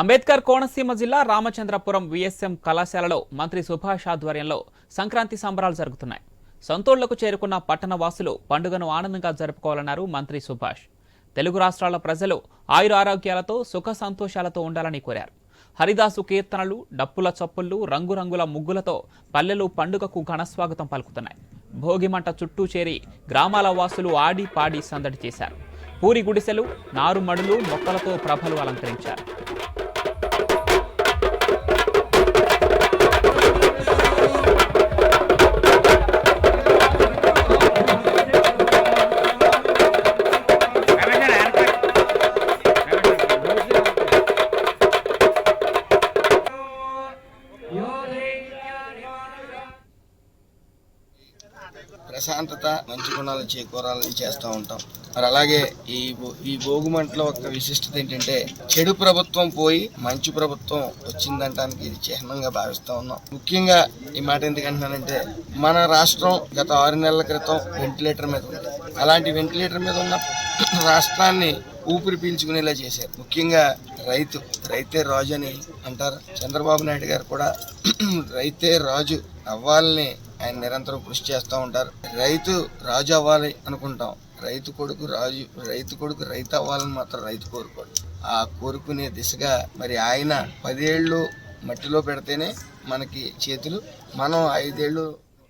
అంబేద్కర్ కోనసీమ జిల్లా రామచంద్రపురం విఎస్ఎం కళాశాలలో మంత్రి సుభాష్ ఆధ్వర్యంలో సంక్రాంతి సంబరాలు జరుగుతున్నాయి. సొంతోళ్ళకు చేరుకున్న పట్టణ వాసులు పండుగను ఆనందంగా జరుపుకోవాలన్నారు మంత్రి సుభాష్. తెలుగు రాష్ట్రాల ప్రజలు ఆయుర ఆరోగ్యాలతో సుఖ సంతోషాలతో ఉండాలని కోరారు. హరిదాసు కీర్తనలు డప్పుల చప్పుళ్ళు రంగురంగుల ముగ్గులతో పల్లెలు పండుగకు ఘనస్వాగతం పలుకుతున్నాయి. భోగిమంట చుట్టూ చేరి గ్రామాల వాసులు ఆడి పాడి సందడి చేశారు. పూరి గుడిసెలు నారుమడులు మొక్కలతో ప్రభలు అలంకరించారు. ప్రశాంతత మంచి గుణాలు చేకూరాలని చేస్తూ ఉంటాం. మరి అలాగే ఈ భో- ఈ భోగిమంటలో ఒక విశిష్టత ఏంటంటే చెడు ప్రభుత్వం పోయి మంచి ప్రభుత్వం వచ్చిందంటానికి ఇది చిహ్నంగా భావిస్తూ ఉన్నాం. ముఖ్యంగా ఈ మాట ఎందుకంటున్నానంటే మన రాష్ట్రం గత ఆరు నెలల క్రితం వెంటిలేటర్ మీద ఉంది. అలాంటి వెంటిలేటర్ మీద ఉన్న రాష్ట్రాన్ని ఊపిరి పీల్చుకునేలా చేశారు. ముఖ్యంగా రైతు రైతే రాజు అని అంటారు. చంద్రబాబు నాయుడు గారు కూడా రైతే రాజు అవ్వాలని ఆయన నిరంతరం కృషి చేస్తూ ఉంటారు. రైతు రాజు అవ్వాలి అనుకుంటాం. రైతు కొడుకు రాజు రైతు కొడుకు రైతు అవ్వాలని మాత్రం రైతు కోరుకోడు. ఆ కోరుకునే దిశగా మరి ఆయన పదేళ్ళు మట్టిలో పెడితేనే మనకి చేతులు. మనం ఐదేళ్ళు